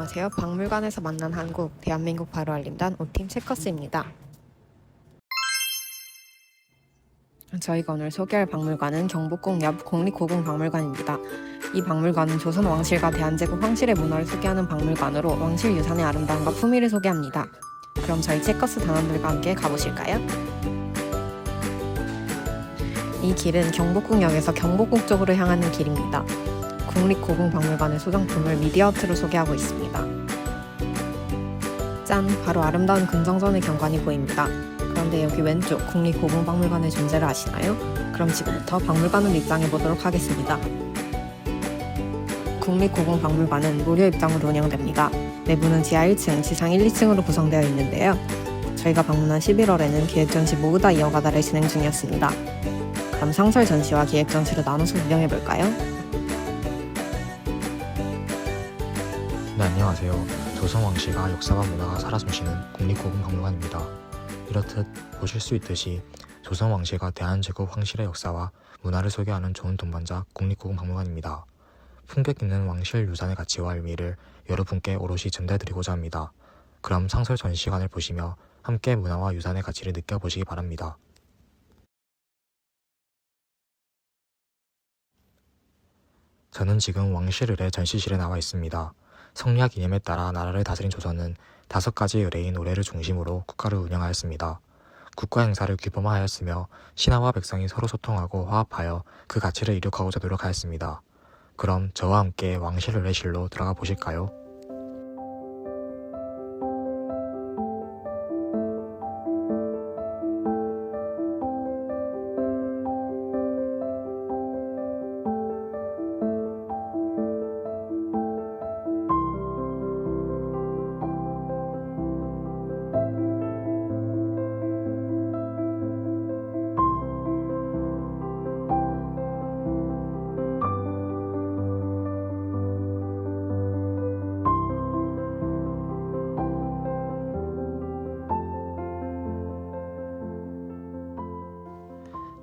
안녕하세요. 박물관에서 만난 한국, 대한민국 바로 알림단 오팀 체커스입니다. 저희가 오늘 소개할 박물관은 경복궁 옆 국립고궁 박물관입니다. 이 박물관은 조선 왕실과 대한제국 황실의 문화를 소개하는 박물관으로 왕실 유산의 아름다움과 품위를 소개합니다. 그럼 저희 체커스 단원들과 함께 가보실까요? 이 길은 경복궁역에서 경복궁 쪽으로 향하는 길입니다. 국립고궁박물관의 소장품을 미디어아트로 소개하고 있습니다. 짠! 바로 아름다운 금정전의 경관이 보입니다. 그런데 여기 왼쪽 국립고궁박물관의 존재를 아시나요? 그럼 지금부터 박물관으로 입장해 보도록 하겠습니다. 국립고궁박물관은 무료 입장으로 운영됩니다. 내부는 지하 1층, 지상 1, 2층으로 구성되어 있는데요. 저희가 방문한 11월에는 기획 전시 모으다 이어가다를 진행 중이었습니다. 그럼 상설 전시와 기획 전시를 나눠서 구경해 볼까요? 네, 안녕하세요. 조선왕실과 역사와 문화가 살아 숨쉬는 국립고궁박물관입니다. 이렇듯 보실 수 있듯이 조선왕실과 대한제국 황실의 역사와 문화를 소개하는 좋은 동반자 국립고궁박물관입니다. 품격 있는 왕실 유산의 가치와 의미를 여러분께 오롯이 전달드리고자 합니다. 그럼 상설 전시관을 보시며 함께 문화와 유산의 가치를 느껴보시기 바랍니다. 저는 지금 왕실 의뢰 전시실에 나와 있습니다. 성리학 이념에 따라 나라를 다스린 조선은 다섯 가지 의뢰인 의뢰를 중심으로 국가를 운영하였습니다. 국가 행사를 규범화하였으며 신하와 백성이 서로 소통하고 화합하여 그 가치를 이룩하고자 노력하였습니다. 그럼 저와 함께 왕실 의뢰실로 들어가 보실까요?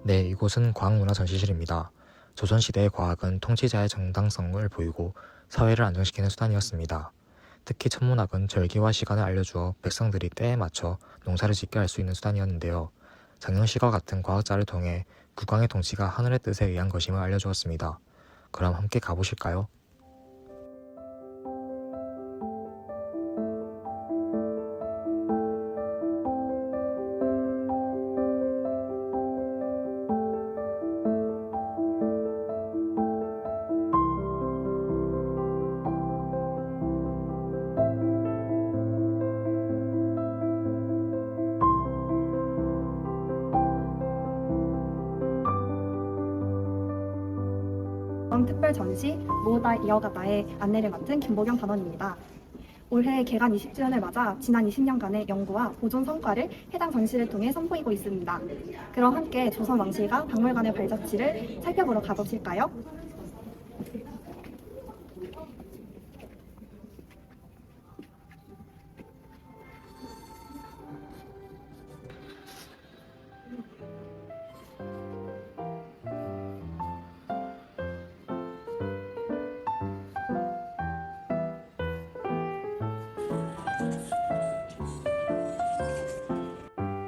네, 이곳은 과학문화전시실입니다. 조선시대의 과학은 통치자의 정당성을 보이고 사회를 안정시키는 수단이었습니다. 특히 천문학은 절기와 시간을 알려주어 백성들이 때에 맞춰 농사를 짓게 할 수 있는 수단이었는데요. 장영식과 같은 과학자를 통해 국왕의 통치가 하늘의 뜻에 의한 것임을 알려주었습니다. 그럼 함께 가보실까요? 이번 특별 전시 모으다 이어가다의 안내를 맡은 김보경 단원입니다. 올해 개관 20주년을 맞아 지난 20년간의 연구와 보존 성과를 해당 전시를 통해 선보이고 있습니다. 그럼 함께 조선 왕실과 박물관의 발자취를 살펴보러 가보실까요?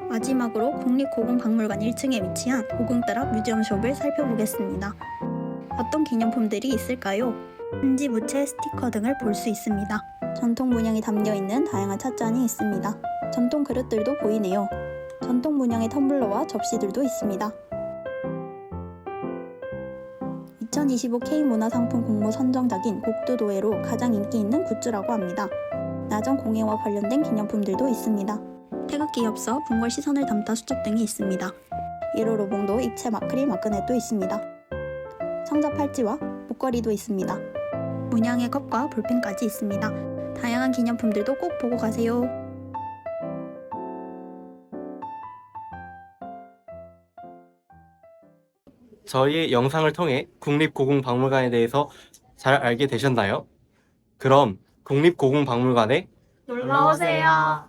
마지막으로 국립고궁박물관 1층에 위치한 고궁따라 뮤지엄숍을 살펴보겠습니다. 어떤 기념품들이 있을까요? 한지 무채 스티커 등을 볼 수 있습니다. 전통 문양이 담겨 있는 다양한 찻잔이 있습니다. 전통 그릇들도 보이네요. 전통 문양의 텀블러와 접시들도 있습니다. 2025 K문화상품 공모 선정작인 곡두도회로 가장 인기 있는 굿즈라고 합니다. 나전 공예와 관련된 기념품들도 있습니다. 태극기 엽서, 궁궐 시선을 담다 수첩 등이 있습니다. 1호 로봉도 입체 마크릴 마그넷도 있습니다. 성자 팔찌와 목걸이도 있습니다. 문양의 컵과 볼펜까지 있습니다. 다양한 기념품들도 꼭 보고 가세요. 저희 영상을 통해 국립고궁박물관에 대해서 잘 알게 되셨나요? 그럼 국립고궁박물관에 놀러 오세요.